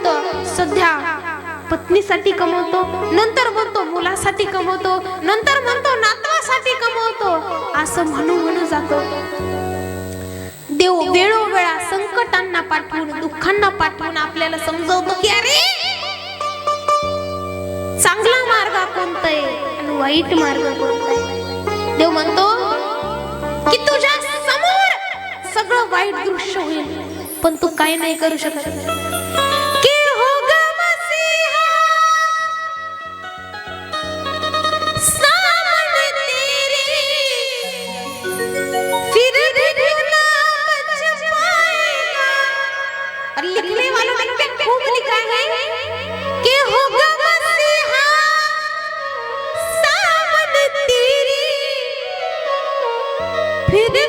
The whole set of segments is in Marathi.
म्हणतो सध्या पत्नीसाठी कमवतो नंतर म्हणतो मुलासाठी कमवतो नंतर म्हणतो नातवासाठी कमवतो असं म्हणू म्हणू जातो. देव वेळोवेळा संकटांना पाठवून दुःखांना पाठवून आपल्याला समजवतो की अरे चांगला मार्ग कोणता आहे आणि वाईट मार्ग कोणता आहे? देव म्हणतो की तुझ्या समोर सगळं वाईट दृश्य होईल पण तू काय नाही करू शकत.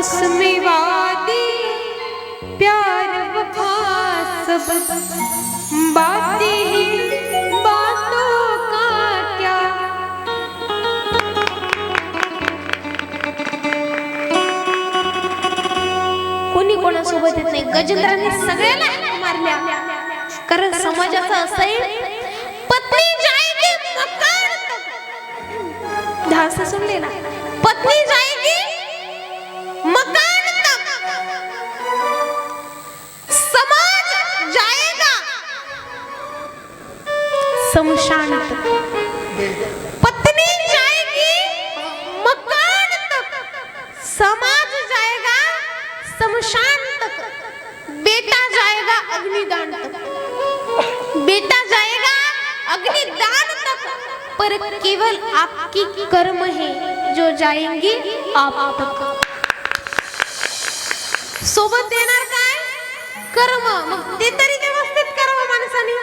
कसमें वादे प्यार वफा सब। बातें हैं, बातों का क्या? कोणी कोणासोबत येत नाही? गजेंद्राने सगळ्याला मारल्या. कारण समाजाचं असं आहे पत्नी जाएगी मकान. तक ध्यान से सुन लेना पत्नी जाएगी मकान तक। समाज जाएगा। शमशान तक पत्नी जाएगी मकान तक। समाज जाएगा शमशान तक। बेटा जाएगा अग्निदान तक। बेटा जाएगा अग्निदान तक। पर केवल आपकी कर्म है जो जाएंगे आप तक। सोबत देणार काय? कर्म. मग ते तरी व्यवस्थित कर्म माणसाने.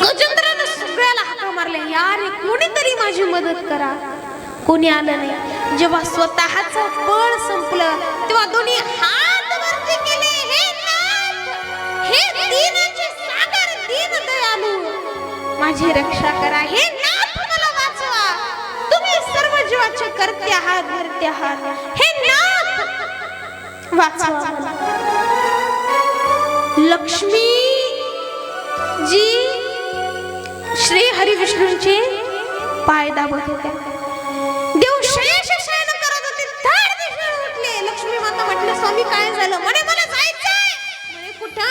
गजेंद्रानं सगळ्याला हाका मारले. यार कोणीतरी माझी मदत करा. कोणी आलं नाही. जेव्हा स्वतःच बळ संपलं तेव्हा दोन्ही हात वरती केले. हे नाथ हे दीनाचे सागर दीन दयालू. माझी रक्षा करा. हे नाथ मला वाचवा. तुम्ही सर्व जीवाचे करते आहात धरते आहात हे वाचवा. लक्ष्मी जी श्री हरी विष्णूंचे पाय दाबत होते. देव शेष शयन करत होते. धड दिशेने उठले. लक्ष्मी माता म्हटले स्वामी काय झालं? म्हणे मला जायचंय. म्हणे कुठं?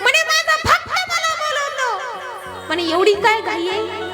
म्हणे माझा भक्त मला बोलवतो म्हणे एवढी काय घाई आहे?